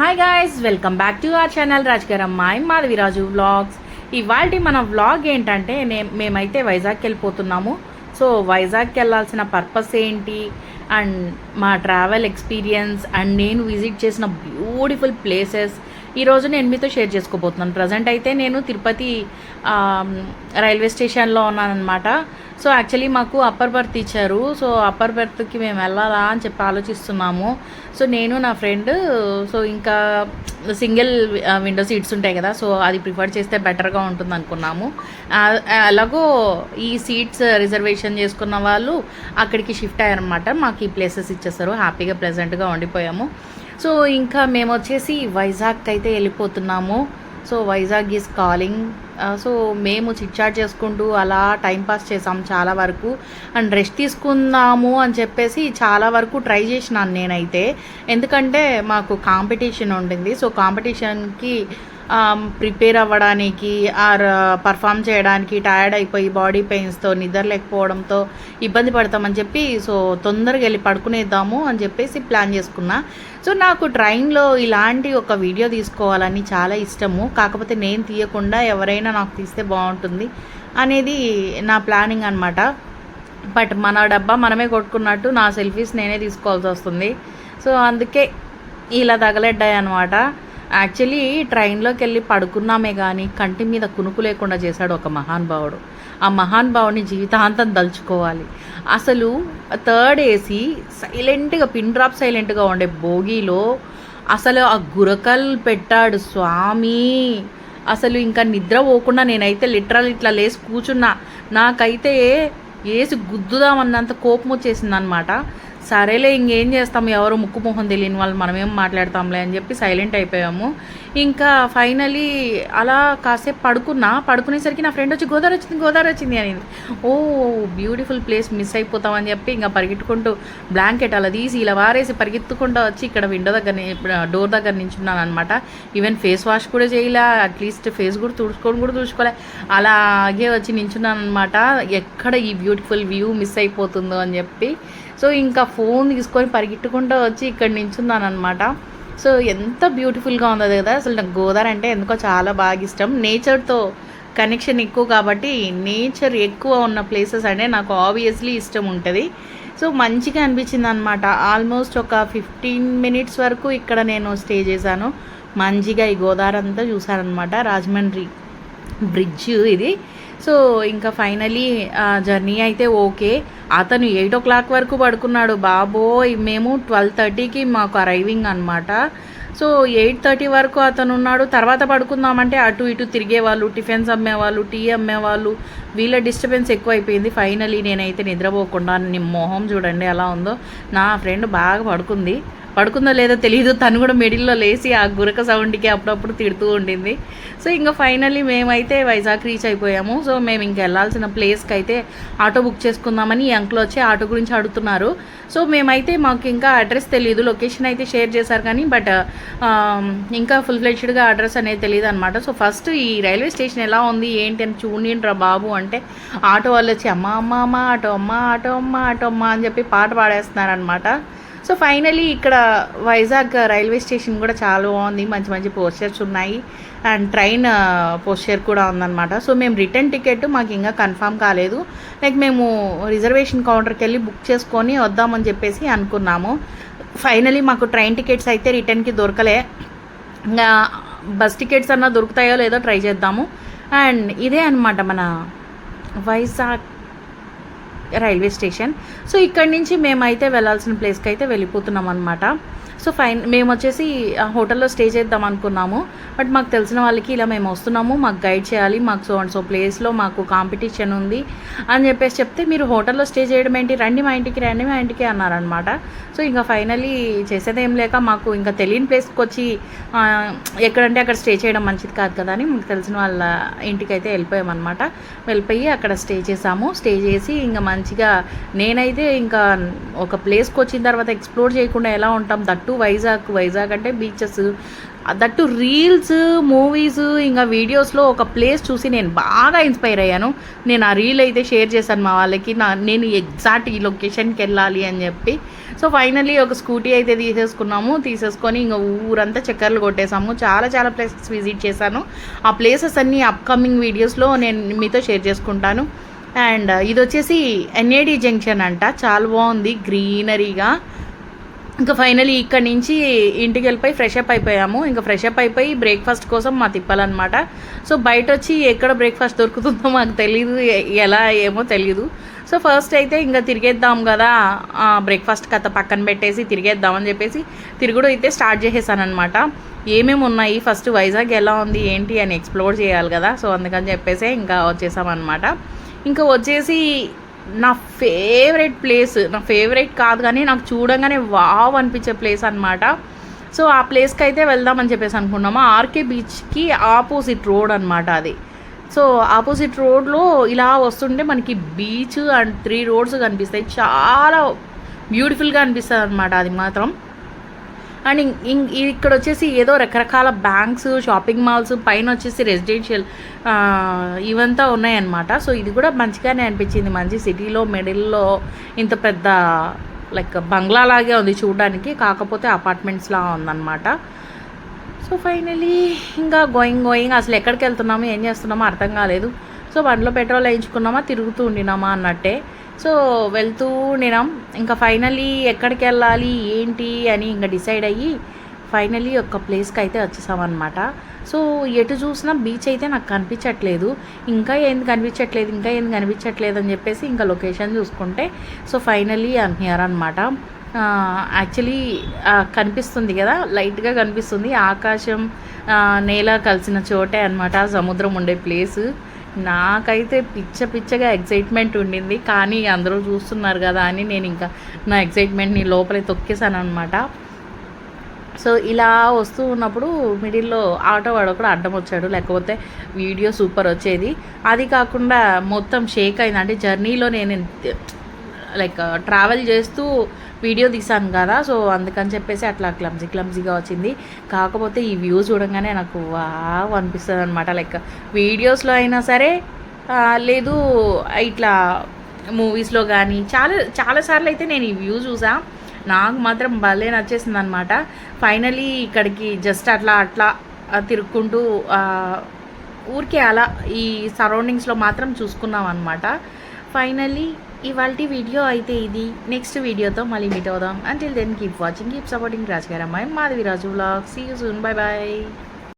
Hi guys welcome back to our channel రాజకీయ అమ్మాయి Madhaviraju vlogs ఇవాళ మన వ్లాగ్ ఏంటంటే నే మేమైతే వైజాగ్కి వెళ్ళిపోతున్నాము. సో వైజాగ్కి వెళ్ళాల్సిన పర్పస్ ఏంటి? అండ్ మా ట్రావెల్ ఎక్స్పీరియన్స్ అండ్ నేను విజిట్ చేసిన బ్యూటిఫుల్ ప్లేసెస్ ఈరోజు నేను మీతో షేర్ చేసుకోబోతున్నాను. ప్రజెంట్ అయితే నేను తిరుపతి రైల్వే స్టేషన్లో ఉన్నానన్నమాట. సో యాక్చువల్లీ మాకు అప్పర్ బర్త్ ఇచ్చారు. సో అప్పర్ బర్త్కి మేము వెళ్ళాలా అని చెప్పి ఆలోచిస్తున్నాము. సో నేను నా ఫ్రెండ్ సో ఇంకా సింగిల్ విండో సీట్స్ ఉంటాయి కదా సో అది ప్రిఫర్ చేస్తే బెటర్గా ఉంటుంది అనుకున్నాము. ఎలాగో ఈ సీట్స్ రిజర్వేషన్ చేసుకున్న వాళ్ళు అక్కడికి షిఫ్ట్ అయ్యారనమాట మాకు ఈ ప్లేసెస్ ఇచ్చేస్తారు హ్యాపీగా ప్లెజెంట్గా ఉండిపోయాము. సో ఇంకా మేము వచ్చేసి వైజాగ్కి అయితే వెళ్ళిపోతున్నాము. So Vizag is calling so మేము చిట్చాట్ చేసుకుంటూ అలా టైంపాస్ చేసాం చాలా వరకు. అండ్ రెస్ట్ తీసుకుందాము అని చెప్పేసి చాలా వరకు ట్రై చేసినాను నేనైతే. ఎందుకంటే మాకు కాంపిటీషన్ ఉండింది. సో కాంపిటీషన్కి ప్రిపేర్ అవ్వడానికి ఆర్ పర్ఫామ్ చేయడానికి టయర్డ్ అయిపోయి బాడీ పెయిన్స్తో నిద్ర లేకపోవడంతో ఇబ్బంది పడతామని చెప్పి సో తొందరగా వెళ్ళి పడుకునేద్దాము అని చెప్పేసి ప్లాన్ చేసుకున్నా. సో నాకు ట్రైన్లో ఇలాంటి ఒక వీడియో తీసుకోవాలని చాలా ఇష్టము. కాకపోతే నేను తీయకుండా ఎవరైనా నాకు తీస్తే బాగుంటుంది అనేది నా ప్లానింగ్ అనమాట బట్ మన డబ్బా మనమే కొట్టుకున్నట్టు నా సెల్ఫీస్ నేనే తీసుకోవాల్సి వస్తుంది. సో అందుకే ఇలా తగలెడ్డాయి అనమాట యాక్చువల్లీ ట్రైన్లోకి వెళ్ళి పడుకున్నామే కానీ కంటి మీద కునుకు లేకుండా చేశాడు ఒక మహానుభావుడు ఆ మహానుభావుని జీవితాంతం దలుచుకోవాలి. అసలు థర్డ్ ఏసీ సైలెంట్గా పిన్ డ్రాప్ సైలెంట్గా ఉండే భోగిలో అసలు ఆ గురకల్ పెట్టాడు స్వామి. అసలు ఇంకా నిద్ర పోకుండా నేనైతే లిటరల్ ఇట్లా లేచి కూర్చున్నా. నాకైతే ఏసి గుద్దుదామన్నంత కోపం వచ్చేసింది అనమాట సరేలే ఇంకేం చేస్తాం? ఎవరు ముక్కు మొహం తెలియని వాళ్ళు మనమేం మాట్లాడతాంలే అని చెప్పి సైలెంట్ అయిపోయాము. ఇంకా ఫైనలీ అలా కాసేపు పడుకున్నా పడుకునేసరికి నా ఫ్రెండ్ వచ్చి గోదావరి వచ్చింది గోదావరి వచ్చింది అని ఓ బ్యూటిఫుల్ ప్లేస్ మిస్ అయిపోతామని చెప్పి ఇంకా పరిగెట్టుకుంటూ బ్లాంకెట్ అలా తీసి ఇలా వారేసి పరిగెత్తుకుంటూ వచ్చి ఇక్కడ విండో దగ్గర డోర్ దగ్గర నించున్నాను అనమాట ఈవెన్ ఫేస్ వాష్ కూడా చేయలే అట్లీస్ట్ ఫేస్ కూడా తుడుచుకొని కూడా తుడుచుకోలే. అలాగే వచ్చి నించున్నాను అనమాట ఎక్కడ ఈ బ్యూటిఫుల్ వ్యూ మిస్ అయిపోతుందో అని చెప్పి సో ఇంకా ఫోన్ తీసుకొని పరిగెట్టుకుంటూ వచ్చి ఇక్కడ నించున్నాను అనమాట సో ఎంత బ్యూటిఫుల్గా ఉందో కదా అసలు నాకు గోదావరి అంటే ఎందుకో చాలా బాగా ఇష్టం. నేచర్తో కనెక్షన్ ఎక్కువ కాబట్టి నేచర్ ఎక్కువ ఉన్న ప్లేసెస్ అంటే నాకు ఆబ్వియస్లీ ఇష్టం ఉంటుంది. సో మంచిగా అనిపించింది అనమాట ఆల్మోస్ట్ ఒక ఫిఫ్టీన్ మినిట్స్ వరకు ఇక్కడ నేను స్టే చేశాను. మంచిగా ఈ గోదావరి అంతా చూసానమాట రాజమండ్రి బ్రిడ్జ్ ఇది. సో ఇంకా ఫైనలీ జర్నీ అయితే ఓకే. అతను ఎయిట్ ఓ క్లాక్ వరకు పడుకున్నాడు. బాబోయ్ మేము ట్వెల్వ్ థర్టీకి మాకు అరైవింగ్ అనమాట సో ఎయిట్ థర్టీ వరకు అతను ఉన్నాడు. తర్వాత పడుకుందామంటే అటు ఇటు తిరిగేవాళ్ళు టిఫిన్స్ అమ్మేవాళ్ళు టీ అమ్మేవాళ్ళు. వీళ్ళ డిస్టర్బెన్స్ ఎక్కువైపోయింది. ఫైనలీ నేనైతే నిద్రపోకుండా నీ మొహం చూడండి ఎలా ఉందో. నా ఫ్రెండ్ బాగా పడుకుంది. పడుకుందో లేదో తెలియదు తను కూడా మిడిల్లో లేచి ఆ గురక సౌండ్కి అప్పుడప్పుడు తిడుతూ ఉండింది. సో ఇంకా ఫైనల్లీ మేమైతే వైజాగ్ రీచ్ అయిపోయాము. సో మేము ఇంకా వెళ్ళాల్సిన ప్లేస్కి అయితే ఆటో బుక్ చేసుకుందామని ఈ అంకుల్ వచ్చి ఆటో గురించి అడుగుతున్నారు. సో మేమైతే మాకు ఇంకా అడ్రస్ తెలియదు లొకేషన్ అయితే షేర్ చేశారు కానీ బట్ um, ఇంకా ఫుల్ ఫ్లెడ్జ్డ్గా అడ్రస్ అనేది తెలియదు అనమాట సో ఫస్ట్ ఈ రైల్వే స్టేషన్ ఎలా ఉంది ఏంటి అని చూడండిరా బాబు అంటే ఆటో వాళ్ళు వచ్చి అమ్మ అమ్మ అమ్మ ఆటో అమ్మ ఆటో అమ్మ ఆటో అమ్మ అని చెప్పి పాట పాడేస్తున్నారనమాట సో ఫైనలీ ఇక్కడ వైజాగ్ రైల్వే స్టేషన్ కూడా చాలా బాగుంది. మంచి మంచి పోస్టర్స్ ఉన్నాయి. అండ్ ట్రైన్ పోస్టర్ కూడా ఉందన్నమాట. సో మేము రిటర్న్ టికెట్ మాకు ఇంకా కన్ఫామ్ కాలేదు. లైక్ మేము రిజర్వేషన్ కౌంటర్కి వెళ్ళి బుక్ చేసుకొని వద్దామని చెప్పేసి అనుకున్నాము. ఫైనలీ మాకు ట్రైన్ టికెట్స్ అయితే రిటర్న్కి దొరకలే. ఇంకా బస్ టికెట్స్ అన్నా దొరుకుతాయో లేదో ట్రై చేద్దాము. అండ్ ఇదే అనమాట మన వైజాగ్ రైల్వే స్టేషన్. సో ఇక్కడి నుంచి మేమైతే వెళ్ళాల్సిన ప్లేస్కి అయితే వెళ్ళిపోతున్నాం అనమాట సో ఫైన్ మేము వచ్చేసి హోటల్లో స్టే చేద్దాం అనుకున్నాము. బట్ మాకు తెలిసిన వాళ్ళకి ఇలా మేము వస్తున్నాము మాకు గైడ్ చేయాలి మాకు సో అండ్ సో ప్లేస్లో మాకు కాంపిటీషన్ ఉంది అని చెప్పేసి చెప్తే మీరు హోటల్లో స్టే చేయడం ఏంటి? రండి మా ఇంటికి రండి మా ఇంటికి అన్నారనమాట సో ఇంకా ఫైనలీ చేసేది ఏం లేక మాకు ఇంకా తెలియని ప్లేస్కి వచ్చి ఎక్కడంటే అక్కడ స్టే చేయడం మంచిది కాదు కదా అని మాకు తెలిసిన వాళ్ళ ఇంటికి అయితే వెళ్ళిపోయామన్నమాట. వెళ్ళిపోయి అక్కడ స్టే చేసాము. స్టే చేసి ఇంకా మంచిగా నేనైతే ఇంకా ఒక ప్లేస్కి వచ్చిన తర్వాత ఎక్స్ప్లోర్ చేయకుండా ఎలా ఉంటాం దట్టు టు వైజాగ్ వైజాగ్ అంటే బీచెస్ దట్టు రీల్స్ మూవీస్ ఇంకా వీడియోస్లో ఒక ప్లేస్ చూసి నేను బాగా ఇన్స్పైర్ అయ్యాను. నేను ఆ రీల్ అయితే షేర్ చేశాను మా వాళ్ళకి. నా నేను ఎగ్జాక్ట్ ఈ లొకేషన్కి వెళ్ళాలి అని చెప్పి. సో ఫైనల్లీ ఒక స్కూటీ అయితే తీసేసుకున్నాము. తీసేసుకొని ఇంకా ఊరంతా చక్కర్లు కొట్టేసాము చాలా చాలా ప్లేసెస్ విజిట్ చేశాను. ఆ ప్లేసెస్ అన్నీ అప్కమింగ్ వీడియోస్లో నేను మీతో షేర్ చేసుకుంటాను. అండ్ ఇది వచ్చేసి ఎన్ఏడి జంక్షన్ అంట. చాలా బాగుంది. గ్రీనరీగా ఇంకా ఫైనలీ ఇక్కడ నుంచి ఇంటికి వెళ్ళిపోయి ఫ్రెష్ అప్ అయిపోయాము. ఇంకా ఫ్రెష్ అప్ అయిపోయి బ్రేక్ఫాస్ట్ కోసం మా తిప్పాలన్నమాట. సో బయట వచ్చి ఎక్కడ బ్రేక్ఫాస్ట్ దొరుకుతుందో మాకు తెలియదు ఎలా ఏమో తెలియదు సో ఫస్ట్ అయితే ఇంకా తిరిగేద్దాం కదా బ్రేక్ఫాస్ట్ కథ పక్కన పెట్టేసి తిరిగేద్దాం అని చెప్పేసి తిరుగుడు అయితే స్టార్ట్ చేసేసాను అనమాట ఏమేమి ఉన్నాయి ఫస్ట్ వైజాగ్ ఎలా ఉంది ఏంటి అని ఎక్స్ప్లోర్ చేయాలి కదా. సో అందుకని చెప్పేసి ఇంకా వచ్చేసామన్నమాట. ఇంకా వచ్చేసి నా ఫేవరెట్ ప్లేస్ నా ఫేవరెట్ కాదు కానీ నాకు చూడంగానే వావ్ అనిపించే ప్లేస్ అనమాట సో ఆ ప్లేస్కి అయితే వెళ్దామని చెప్పేసి అనుకున్నాము. ఆర్కే బీచ్కి ఆపోజిట్ రోడ్ అనమాట అది. సో ఆపోజిట్ రోడ్లో ఇలా వస్తుంటే మనకి బీచ్ అండ్ త్రీ రోడ్స్ కనిపిస్తాయి. చాలా బ్యూటిఫుల్గా అనిపిస్తుంది అనమాట అది మాత్రం. అండ్ ఇం- ఇక్కడ వచ్చేసి ఏదో రకరకాల బ్యాంక్స్ షాపింగ్ మాల్స్ పైన వచ్చేసి రెసిడెన్షియల్ ఇవంతా ఉన్నాయన్నమాట. సో ఇది కూడా మంచిగానే అనిపించింది మంచి సిటీలో మిడిల్లో ఇంత పెద్ద లైక్ బంగ్లా లాగే ఉంది చూడడానికి. కాకపోతే అపార్ట్మెంట్స్లా ఉందన్నమాట. సో ఫైనలీ ఇంకా గోయింగ్ గోయింగ్. అసలు ఎక్కడికి వెళ్తున్నామో ఏం చేస్తున్నామో అర్థం కాలేదు. సో బండిలో పెట్రోల్ వేయించుకున్నామా తిరుగుతూ ఉండినామా అన్నట్టే. సో వెళ్తూ ఉండినాం. ఇంకా ఫైనలీ ఎక్కడికి వెళ్ళాలి ఏంటి అని ఇంకా డిసైడ్ అయ్యి ఫైనలీ ఒక ప్లేస్కి అయితే వచ్చేసామన్నమాట. సో ఎటు చూసినా బీచ్ అయితే నాకు కనిపించట్లేదు. ఇంకా ఏంది కనిపించట్లేదు ఇంకా ఏంది కనిపించట్లేదు అని చెప్పేసి ఇంకా లొకేషన్ చూసుకుంటే సో ఫైనలీ అనమాట యాక్చువల్లీ కనిపిస్తుంది కదా లైట్గా కనిపిస్తుంది. ఆకాశం నేల కలిసిన చోటే అనమాట సముద్రం ఉండే ప్లేస్. నాకైతే పిచ్చ పిచ్చగా ఎగ్జైట్మెంట్ ఉండింది. కానీ అందరూ చూస్తున్నారు కదా అని నేను ఇంకా నా ఎగ్జైట్మెంట్ని లోపలే తొక్కేసాను అనమాట సో ఇలా వస్తూ ఉన్నప్పుడు మిడిల్లో ఆటో వాడు కూడా అడ్డం వచ్చాడు. లేకపోతే వీడియో సూపర్ వచ్చేది. అది కాకుండా మొత్తం షేక్ అయింది. అంటే జర్నీలో నేను లైక్ ట్రావెల్ uh, చేస్తూ వీడియో తీసాను కదా సో అందుకని చెప్పేసి అట్లా క్లమ్జీ క్లమ్జీగా వచ్చింది. కాకపోతే ఈ వ్యూ చూడంగానే నాకు వావ్ అనిపిస్తుంది అనమాట లైక్ వీడియోస్లో అయినా సరే లేదు ఇట్లా మూవీస్లో కానీ చాలా చాలాసార్లు అయితే నేను ఈ వ్యూ చూసా. నాకు మాత్రం భలే నచ్చేసింది అనమాట ఫైనలీ ఇక్కడికి జస్ట్ అట్లా అట్లా తిరుక్కుంటూ ఊరికే అలా ఈ సరౌండింగ్స్లో మాత్రం చూసుకున్నాం అనమాట ఫైనలీ ఇవాళ వీడియో అయితే ఇది. నెక్స్ట్ వీడియోతో మళ్ళీ మీట్ అవుదాం. Until then keep watching keep supporting రాజుగారమ్మాయి Madhavi Raju vlog see you soon bye bye